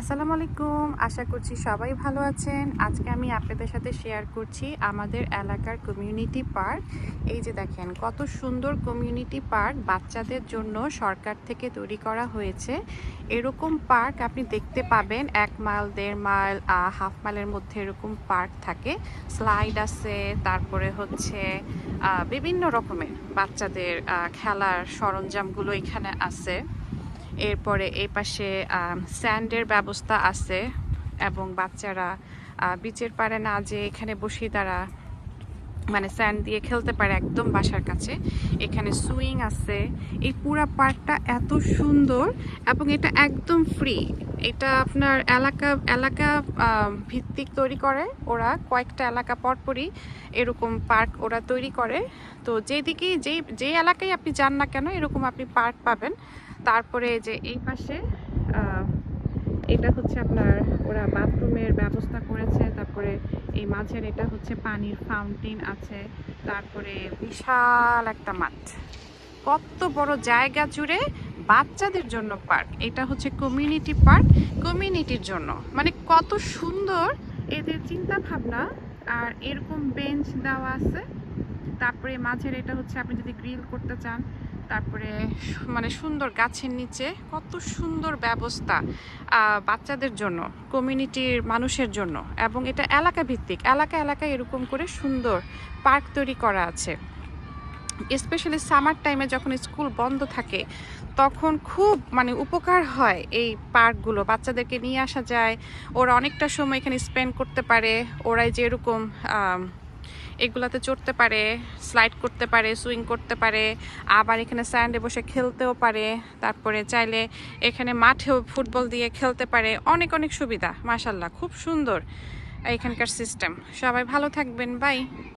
আসসালামু আলাইকুম। আশা করছি সবাই ভালো আছেন। আজকে আমি আপনাদের সাথে শেয়ার করছি আমাদের এলাকার কমিউনিটি পার্ক এই যে দেখেন, কত সুন্দর কমিউনিটি পার্ক বাচ্চাদের জন্য সরকার থেকে তৈরি করা হয়েছে। এরকম পার্ক আপনি দেখতে পাবেন, এক মাইল, দেড় মাইল হাফ মাইলের মধ্যে এরকম পার্ক থাকে। স্লাইড আছে, তারপরে হচ্ছে বিভিন্ন রকমের বাচ্চাদের খেলার সরঞ্জামগুলো এখানে আছে। এরপরে এই পাশে স্যান্ডের ব্যবস্থা আছে এবং বাচ্চারা বিচের পারে না যে এখানে বসে তারা মানে স্যান্ড দিয়ে খেলতে পারে একদম বাসার কাছে। এখানে সুইং আছে। এই পুরা পার্কটা এত সুন্দর এবং এটা একদম ফ্রি। এটা আপনার এলাকা এলাকা ভিত্তিক তৈরি করে ওরা। কয়েকটা এলাকা পরপরই এরকম পার্ক ওরা তৈরি করে। তো যেদিকেই যেই যে এলাকায় আপনি যান না কেন, এরকম আপনি পার্ক পাবেন। তারপরে যে এই পাশে এটা হচ্ছে আপনার ওরা বাথরুমের ব্যবস্থা করেছে। তারপরে এই মাঝের এটা হচ্ছে পানির ফাউন্টেন আছে। তারপরে বিশাল একটা মাঠ। কত বড় জায়গা জুড়ে বাচ্চাদের জন্য পার্ক। এটা হচ্ছে কমিউনিটি পার্ক কমিউনিটির জন্য। মানে কত সুন্দর এদের চিন্তা ভাবনা আর এরকম বেঞ্চ দেওয়া আছে। তারপরে মাঝের এটা হচ্ছে আপনি যদি গ্রিল করতে চান তারপরে মানে সুন্দর গাছের নিচে কত সুন্দর ব্যবস্থা বাচ্চাদের জন্য কমিউনিটির মানুষের জন্য এবং এটা এলাকা ভিত্তিক, এলাকা এলাকায় এরকম করে সুন্দর পার্ক তৈরি করা আছে। স্পেশালি সামার টাইমে যখন স্কুল বন্ধ থাকে, তখন খুব মানে উপকার হয় এই পার্কগুলো বাচ্চাদেরকে নিয়ে আসা যায়, ওরা অনেকটা সময় এখানে স্পেন্ড করতে পারে, ওরাই যেরকম এগুলাতে চড়তে পারে স্লাইড করতে পারে সুইং করতে পারে, আবার এখানে স্যান্ডে বসে খেলতেও পারে, তারপরে চাইলে এখানে মাঠেও ফুটবল দিয়ে খেলতে পারে। অনেক অনেক সুবিধা মাশাল্লাহ খুব সুন্দর এখানকার সিস্টেম সবাই ভালো থাকবেন বাই